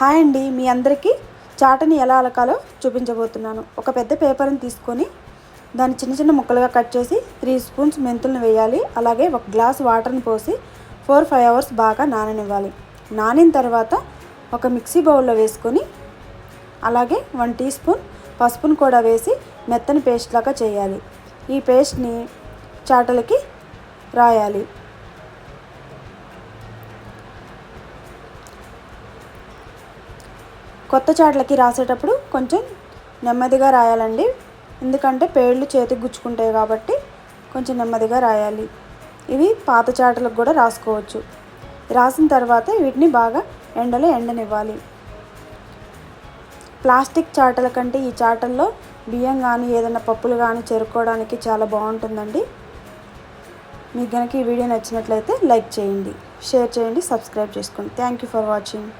Hi అండి. మీ అందరికీ చాటని ఎలా అలకాలో చూపించబోతున్నాను. ఒక పెద్ద పేపర్ని తీసుకొని దాన్ని చిన్న చిన్న ముక్కలుగా కట్ చేసి త్రీ స్పూన్స్ మెంతులను వేయాలి. అలాగే ఒక గ్లాస్ వాటర్ని పోసి ఫోర్ ఫైవ్ అవర్స్ బాగా నాననివ్వాలి. నానిన తర్వాత ఒక మిక్సీ బౌల్లో వేసుకొని అలాగే వన్ టీ స్పూన్ పసుపును కూడా వేసి మెత్తని పేస్ట్ లాగా చేయాలి. ఈ పేస్ట్ని చాటలకి రాయాలి. కొత్త చాట్లకి రాసేటప్పుడు కొంచెం నెమ్మదిగా రాయాలండి. ఎందుకంటే పేర్లు చేతికి గుచ్చుకుంటాయి కాబట్టి కొంచెం నెమ్మదిగా రాయాలి. ఇవి పాత చాటలకు కూడా రాసుకోవచ్చు. రాసిన తర్వాత వీటిని బాగా ఎండలో ఎండనివ్వాలి. ప్లాస్టిక్ చాటల కంటే ఈ చాటల్లో బియ్యం కానీ ఏదైనా పప్పులు కానీ చేరుకోవడానికి చాలా బాగుంటుందండి. మీకు కనుక ఈ వీడియో నచ్చినట్లయితే లైక్ చేయండి షేర్ చేయండి సబ్స్క్రైబ్ చేసుకోండి. Thank you for watching